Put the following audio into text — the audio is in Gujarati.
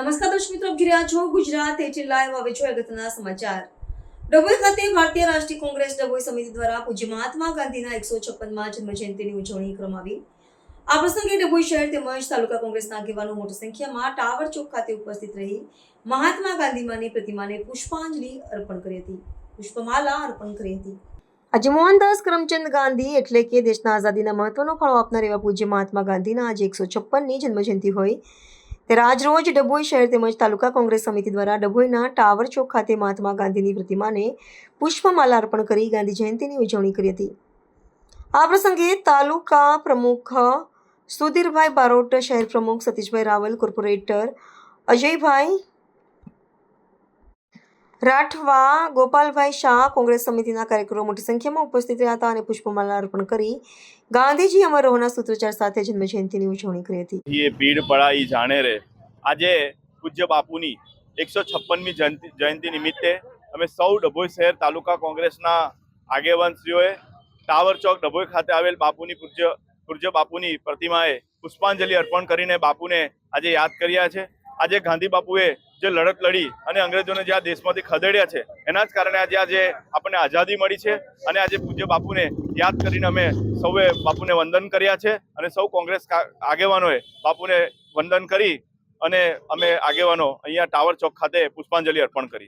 રહ્યા છો ગુજરાત એટી લાઈવ હવે છો અગત્યના સમાચાર. ડભોઈ ખાતે ભારતીય રાષ્ટ્રીય કોંગ્રેસ ડભોઈ સમિતિ દ્વારા પૂજ્ય મહાત્મા ગાંધીના એકસો છપ્પનમાં જન્મજયંતિની ઉજવણી કરવામાં આવી. આ પ્રસંગે ડભોઈ શહેર તેમજ તાલુકા કોંગ્રેસના આગેવાનો મોટી સંખ્યામાં ટાવર ચોક ખાતે ઉપસ્થિત રહી મહાત્મા ગાંધીમાની પ્રતિમાને પુષ્પાંજલિ અર્પણ કરી હતી. પુષ્પમાલા અર્પણ કરી હતી. આજે મોહનદાસ કરમચંદ ગાંધી એટલે કે દેશના આઝાદીના મહત્વનો ફાળો આપનાર એવા પૂજ્ય મહાત્મા ગાંધીના આજે એકસો છપ્પનની જન્મજયંતિ હોય. ત્યારે ડભોઈ શહેર તેમજ તાલુકા કોંગ્રેસ સમિતિ દ્વારા ડભોઈના ટાવર ચોક ખાતે મહાત્મા ગાંધીની પ્રતિમાને પુષ્પમાલા અર્પણ કરી ગાંધી જયંતિની ઉજવણી કરી હતી. આ પ્રસંગે તાલુકા પ્રમુખ સુધીરભાઈ બારોટ, શહેર પ્રમુખ સતીશભાઈ રાવલ, કોર્પોરેટર અજયભાઈ રાઠવા, ગોપાલભાઈ શાહ કોંગ્રેસ સમિતિના કાર્યકરો મોટી સંખ્યામાં ઉપસ્થિત રહ્યા હતા અને પુષ્પમાલા અર્પણ કરી ગાંધીજી અમર રહોના સૂત્રોચ્ચાર સાથે જન્મજયંતિની ઉજવણી કરી હતી. ભીડ પડા ઈ જાણે રે. આજે પૂજ્ય બાપુની એકસો છપ્પનમી જયંતિ જયંતિ નિમિત્તે અમે સૌ ડભોઈ શહેર તાલુકા કોંગ્રેસના આગેવાનશ્રીઓએ ટાવર ચોક ડભોઈ ખાતે આવેલ બાપુની પૂજ્ય પૂજ્ય બાપુની પ્રતિમાએ પુષ્પાંજલિ અર્પણ કરીને બાપુને આજે યાદ કર્યા છે. આજે ગાંધી બાપુએ જે લડત લડી અને અંગ્રેજોને જે આ દેશમાંથી ખદેડ્યા છે, એના જ કારણે આજે આજે આપણને આઝાદી મળી છે અને આજે પૂજ્ય બાપુને યાદ કરીને અમે સૌએ બાપુને વંદન કર્યા છે અને સૌ કોંગ્રેસ આગેવાનોએ બાપુને વંદન કરી અને અમે આગેવાનો અહીંયા ટાવર ચોક ખાતે પુષ્પાંજલિ અર્પણ કરી